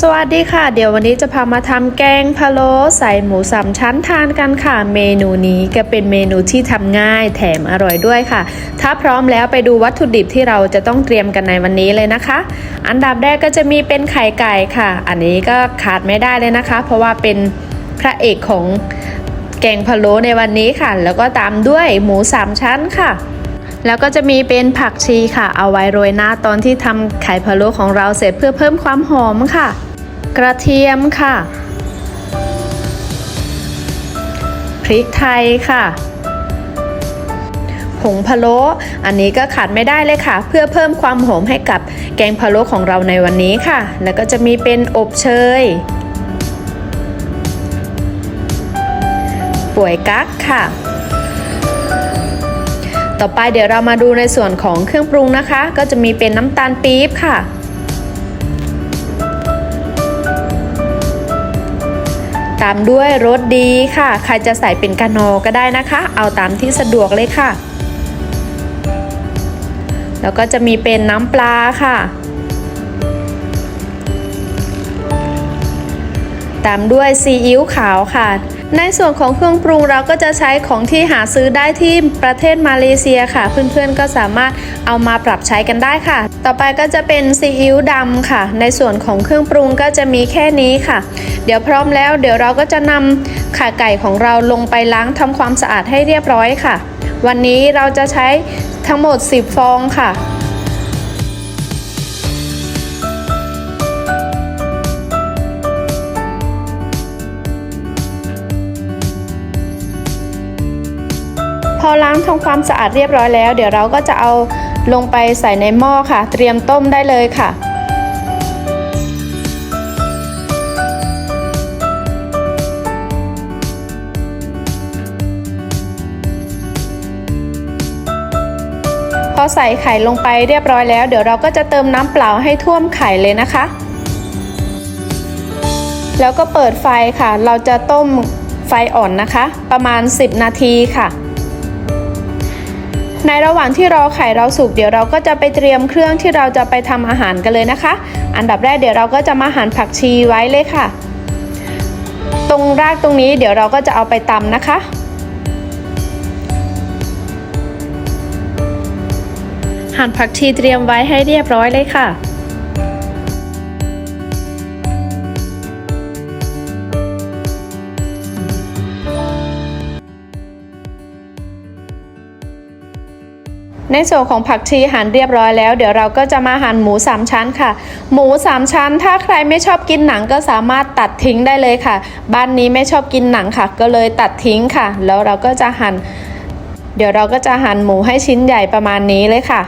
สวัสดีค่ะ เดี๋ยววันนี้จะพามาทำแกงพะโล้ใส่หมูสามชั้นทานกันค่ะ เมนูนี้ก็เป็นเมนูที่ทำง่ายแถมอร่อยด้วยค่ะ ถ้าพร้อมแล้วไปดูวัตถุดิบที่เราจะต้องเตรียมกันในวันนี้เลยนะคะ อันดับแรกก็จะมีเป็นไข่ไก่ค่ะ อันนี้ก็ขาดไม่ได้เลยนะคะ เพราะว่าเป็นพระเอกของแกงพะโล้ในวันนี้ค่ะ แล้วก็ตามด้วยหมูสามชั้นค่ะแล้วก็จะมีเป็นผักชีค่ะ เอาไว้โรยหน้าตอนที่ทำไข่พะโล้ของเราเสร็จเพื่อเพิ่มความหอมค่ะ กระเทียมค่ะ พริกไทยค่ะผงพะโล้อันนี้ก็ขาดไม่ได้เลยค่ะ เพื่อเพิ่มความหอมให้กับแกงพะโล้ของเราในวันนี้ค่ะ แล้วก็จะมีเป็นอบเชยป่วยกั๊กค่ะ ต่อไปเดี๋ยวเรามาดูในส่วนของเครื่องปรุงนะคะ ก็จะมีเป็นน้ำตาลปี๊บค่ะ ตามด้วยรสดีค่ะ ใครจะใส่เป็นกานอก็ได้นะคะ เอาตามที่สะดวกเลยค่ะ แล้วก็จะมีเป็นน้ำปลาค่ะ ตามด้วยซีอิ๊วขาวค่ะ ในส่วนของเครื่องปรุงเราก็จะใช้ของที่หาซื้อได้ที่ประเทศมาเลเซียค่ะ เพื่อนๆก็สามารถเอามาปรับใช้กันได้ค่ะ ต่อไปก็จะเป็นซีอิ๊วดำค่ะ ในส่วนของเครื่องปรุงก็จะมีแค่นี้ค่ะ เดี๋ยวพร้อมแล้วเดี๋ยวเราก็จะนำขาไก่ของเราลงไปล้างทำความสะอาดให้เรียบร้อยค่ะ วันนี้เราจะใช้ทั้งหมด 10 ฟองค่ะ พอล้างทำความสะอาดเรียบร้อยแล้ว เดี๋ยวเราก็จะเอาลงไปใส่ในหม้อค่ะ เตรียมต้มได้เลยค่ะพอใส่ไข่ลงไปเรียบร้อยแล้ว เดี๋ยวเราก็จะเติมน้ำเปล่าให้ท่วมไข่เลยนะคะ แล้วก็เปิดไฟค่ะ เราจะต้มไฟอ่อนนะคะ ประมาณ 10 นาทีค่ะ ในระหว่างที่รอไข่เราสุกเดี๋ยวเราก็จะไปเตรียมเครื่องที่เราจะไปทำอาหารกันเลยนะคะ อันดับแรกเดี๋ยวเราก็จะมาหั่นผักชีไว้เลยค่ะ ตรงรากตรงนี้เดี๋ยวเราก็จะเอาไปตำนะคะหั่นผักชีเตรียมไว้ให้เรียบร้อยเลยค่ะ ในส่วนของผักชีหั่นเรียบร้อยแล้ว เดี๋ยวเราก็จะมาหั่นหมูสามชั้นค่ะ หมูสามชั้น ถ้าใครไม่ชอบกินหนังก็สามารถตัดทิ้งได้เลยค่ะ บ้านนี้ไม่ชอบกินหนังค่ะ ก็เลยตัดทิ้งค่ะ แล้วเราก็จะหั่นเดี๋ยวเราก็จะหั่นหมูให้ชิ้นใหญ่ประมาณนี้เลยค่ะ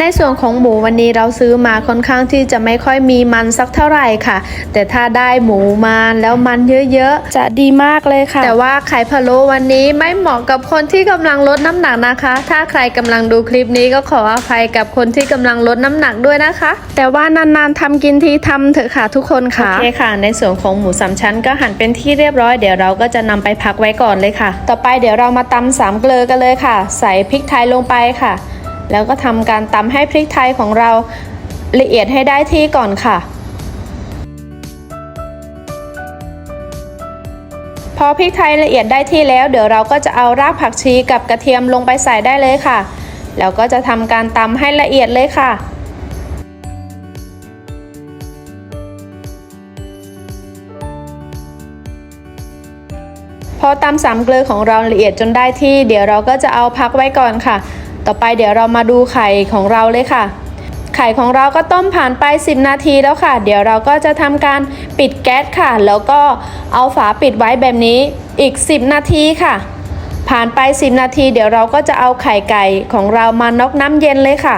ในส่วนของหมูวันนี้เราซื้อมาค่อนข้างที่จะไม่ค่อยมีมันสักเท่าไหร่ค่ะ แต่ถ้าได้หมูมาแล้วมันเยอะๆ จะดีมากเลยค่ะ แต่ว่าไข่พะโล้วันนี้ไม่เหมาะกับคนที่กำลังลดน้ำหนักนะคะ ถ้าใครกำลังดูคลิปนี้ก็ขออภัยกับคนที่กำลังลดน้ำหนักด้วยนะคะ แต่ว่านานๆทำกินทีทำเถอะค่ะทุกคนค่ะโอเคค่ะ ในส่วนของหมูสามชั้นก็หั่นเป็นที่เรียบร้อยเดี๋ยวเราก็จะนำไปพักไว้ก่อนเลยค่ะ ต่อไปเดี๋ยวเรามาตำสามเกลือกันเลยค่ะ ใส่พริกไทยลงไปค่ะ แล้วก็ทำการตำให้พริกไทยของเราละเอียดให้ได้ที่ก่อนค่ะ พอพริกไทยละเอียดได้ที่แล้ว เดี๋ยวเราก็จะเอารากผักชีกับกระเทียมลงไปใส่ได้เลยค่ะ แล้วก็จะทำการตำให้ละเอียดเลยค่ะพอตำสามเกลือของเราละเอียดจนได้ที่ เดี๋ยวเราก็จะเอาพักไว้ก่อนค่ะ ต่อไปเดี๋ยวเรามาดูไข่ของเราเลยค่ะ ไข่ของเราก็ต้มผ่านไป 10 นาทีแล้วค่ะ เดี๋ยวเราก็จะทำการปิดแก๊สค่ะ แล้วก็เอาฝาปิดไว้แบบนี้อีก 10 นาทีค่ะ ผ่านไป 10 นาที เดี๋ยวเราก็จะเอาไข่ไก่ของเรามานอกน้ำเย็นเลยค่ะ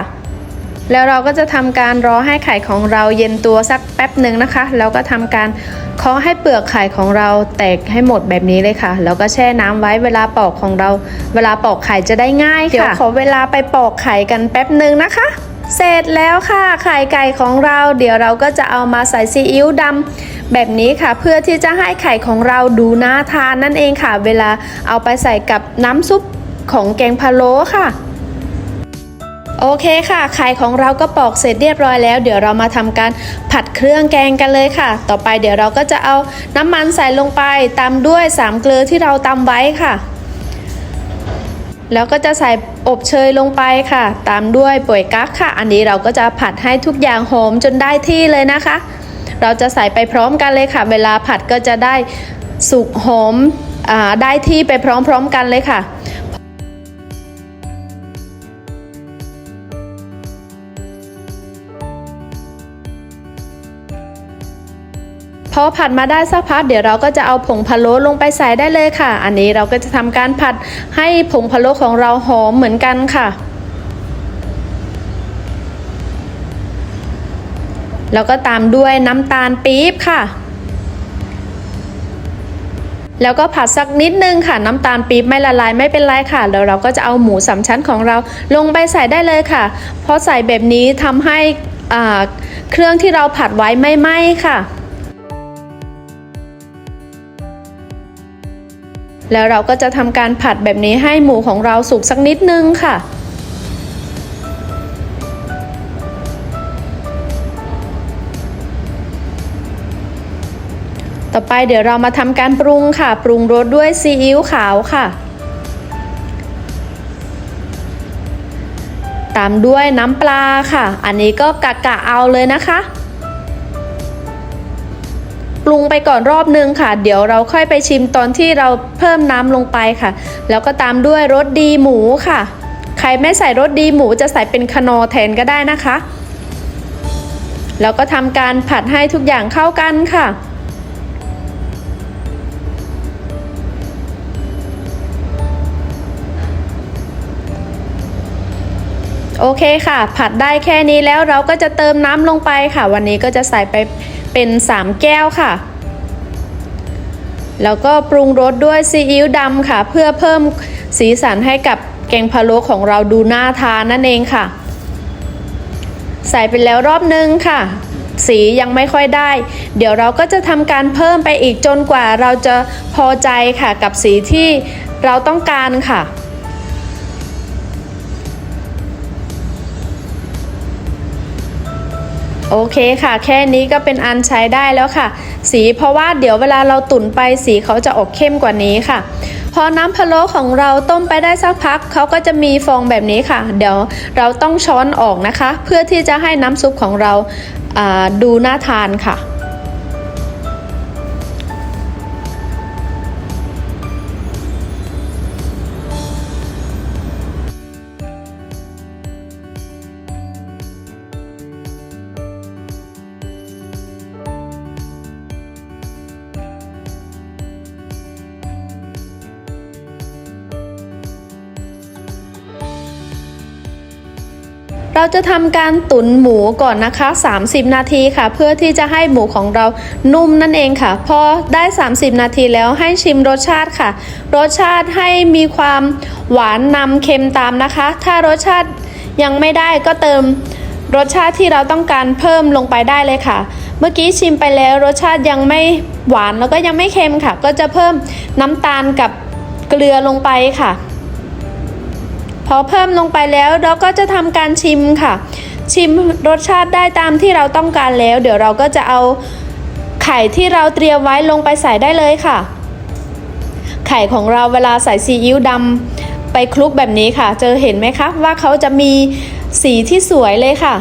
แล้วเราก็จะทำการรอให้ไข่ของเราเย็นตัวสักแป๊บหนึ่งนะคะ แล้วก็ทำการเคาะให้เปลือกไข่ของเราแตกให้หมดแบบนี้เลยค่ะ แล้วก็แช่น้ำไว้เวลาปอกของเรา เวลาปอกไข่จะได้ง่ายค่ะเดี๋ยวขอเวลาไปปอกไข่กันแป๊บหนึ่งนะคะเสร็จแล้วค่ะไข่ไก่ของเรา เดี๋ยวเราก็จะเอามาใส่ซีอิ๊วดำแบบนี้ค่ะ เพื่อที่จะให้ไข่ของเราดูน่าทานนั่นเองค่ะ เวลาเอาไปใส่กับน้ำซุปของแกงพะโล้ค่ะ โอเคค่ะ ไข่ของเราก็ปอกเสร็จเรียบร้อยแล้ว เดี๋ยวเรามาทำการผัดเครื่องแกงกันเลยค่ะ ต่อไปเดี๋ยวเราก็จะเอาน้ำมันใส่ลงไปตามด้วยสามเกลือที่เราตำไว้ค่ะ แล้วก็จะใส่อบเชยลงไปค่ะ ตามด้วยป่วยกั๊กค่ะ อันนี้เราก็จะผัดให้ทุกอย่างหอมจนได้ที่เลยนะคะ เราจะใส่ไปพร้อมกันเลยค่ะ เวลาผัดก็จะได้สุกหอมอาได้ที่ไปพร้อมๆกันเลยค่ะ พอผัดมาได้สักพักเดี๋ยวเราก็จะเอาผงพะโล้ลงไปใส่ได้เลยค่ะ อันนี้เราก็จะทำการผัดให้ผงพะโล้ของเราหอมเหมือนกันค่ะแล้วก็ตามด้วยน้ำตาลปี๊บค่ะ แล้วก็ผัดสักนิดนึงค่ะ น้ำตาลปี๊บไม่ละลายไม่เป็นไรค่ะ แล้วเราก็จะเอาหมูสามชั้นของเราลงไปใส่ได้เลยค่ะเพราะใส่แบบนี้ทำให้เครื่องที่เราผัดไว้ไม่ไหม้ค่ะ แล้วเราก็จะทำการผัดแบบนี้ให้หมูของเราสุกสักนิดนึงค่ะ ต่อไปเดี๋ยวเรามาทำการปรุงค่ะ ปรุงรสด้วยซีอิ๊วขาวค่ะ ตามด้วยน้ำปลาค่ะ อันนี้ก็กะกะเอาเลยนะคะ ปรุงไปก่อนรอบนึงค่ะ เดี๋ยวเราค่อยไปชิมตอนที่เราเพิ่มน้ำลงไปค่ะ แล้วก็ตามด้วยรสดีหมูค่ะ ใครไม่ใส่รสดีหมูจะใส่เป็นคนอแทนก็ได้นะคะ แล้วก็ทำการผัดให้ทุกอย่างเข้ากันค่ะ โอเคค่ะ ผัดได้แค่นี้แล้วเราก็จะเติมน้ำลงไปค่ะ วันนี้ก็จะใส่ไปเป็น 3 แก้วค่ะ แล้วก็ปรุงรสด้วยซีอิ๊วดำค่ะ เพื่อเพิ่มสีสันให้กับแกงพะโล้ของเราดูน่าทานนั่นเองค่ะ ใส่ไปแล้วรอบนึงค่ะ สียังไม่ค่อยได้ เดี๋ยวเราก็จะทำการเพิ่มไปอีกจนกว่าเราจะพอใจค่ะ กับสีที่เราต้องการค่ะ โอเคค่ะ แค่นี้ก็เป็นอันใช้ได้แล้วค่ะ สีเพราะว่าเดี๋ยวเวลาเราตุ๋นไปสีเขาจะออกเข้มกว่านี้ค่ะ พอน้ำพะโล้ของเราต้มไปได้สักพักเขาก็จะมีฟองแบบนี้ค่ะ เดี๋ยวเราต้องช้อนออกนะคะ เพื่อที่จะให้น้ำซุปของเราอ่าดูน่าทานค่ะ เราจะทำการตุ๋นหมูก่อนนะคะ 30 นาทีค่ะ เพื่อที่จะให้หมูของเรานุ่มนั่นเองค่ะ พอได้ 30 นาทีแล้วให้ชิมรสชาติค่ะ รสชาติให้มีความหวานนำเค็มตามนะคะ ถ้ารสชาติยังไม่ได้ก็เติมรสชาติที่เราต้องการเพิ่มลงไปได้เลยค่ะ เมื่อกี้ชิมไปแล้วรสชาติยังไม่หวานแล้วก็ยังไม่เค็มค่ะ ก็จะเพิ่มน้ำตาลกับเกลือลงไปค่ะ อเพิ่มลงไปแล้วเราก็จะทำการชิมค่ะ ชิมรสชาติได้ตามที่เราต้องการแล้ว เดี๋ยวเราก็จะเอาไข่ที่เราเตรียมไว้ลงไปใส่ได้เลยค่ะ ไข่ของเราเวลาใส่ซีอิ๊วดำไปคลุกแบบนี้ค่ะ เจอเห็นไหมคะว่าเขาจะมีสีที่สวยเลยค่ะ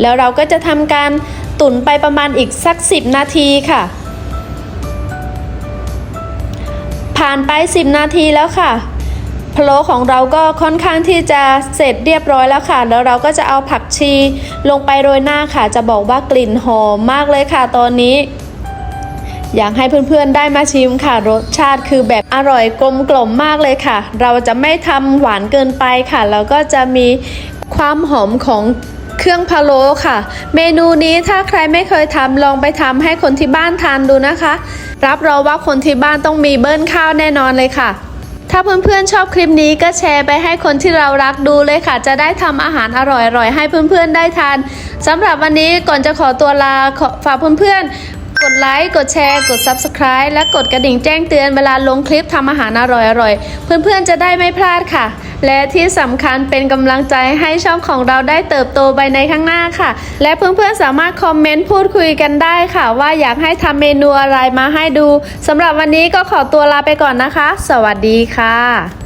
แล้วเราก็จะทำการตุ๋นไปประมาณอีกสัก 10 นาทีค่ะ ผ่านไป 10 นาทีแล้วค่ะ พะโล้ของเราก็ค่อนข้างที่จะเสร็จเรียบร้อยแล้วค่ะ แล้วเราก็จะเอาผักชีลงไปโรยหน้าค่ะ จะบอกว่ากลิ่นหอมมากเลยค่ะตอนนี้ อยากให้เพื่อนๆได้มาชิมค่ะ รสชาติคือแบบอร่อยกลมกล่อมมากเลยค่ะ เราจะไม่ทำหวานเกินไปค่ะ แล้วก็จะมีความหอมของเครื่องพะโล้ค่ะ เมนูนี้ถ้าใครไม่เคยทำลองไปทำให้คนที่บ้านทานดูนะคะ รับรองว่าคนที่บ้านต้องมีเบิ้ลข้าวแน่นอนเลยค่ะ ถ้าเพื่อนๆชอบคลิปนี้ก็แชร์ไปให้คนที่เรารักดูเลยค่ะ จะได้ทำอาหารอร่อยๆให้เพื่อนๆได้ทานสำหรับวันนี้ก่อนจะขอตัวลาฝากเพื่อนๆ กดไลค์ กดแชร์ กด Subscribe และกดกระดิ่งแจ้งเตือนเวลาลงคลิปทำอาหารอร่อยๆ เพื่อนๆจะได้ไม่พลาดค่ะ และที่สำคัญเป็นกำลังใจให้ช่องของเราได้เติบโตไปในข้างหน้าค่ะ และเพื่อนๆสามารถคอมเมนต์พูดคุยกันได้ค่ะ ว่าอยากให้ทำเมนูอะไรมาให้ดูสำหรับวันนี้ก็ขอตัวลาไปก่อนนะคะ สวัสดีค่ะ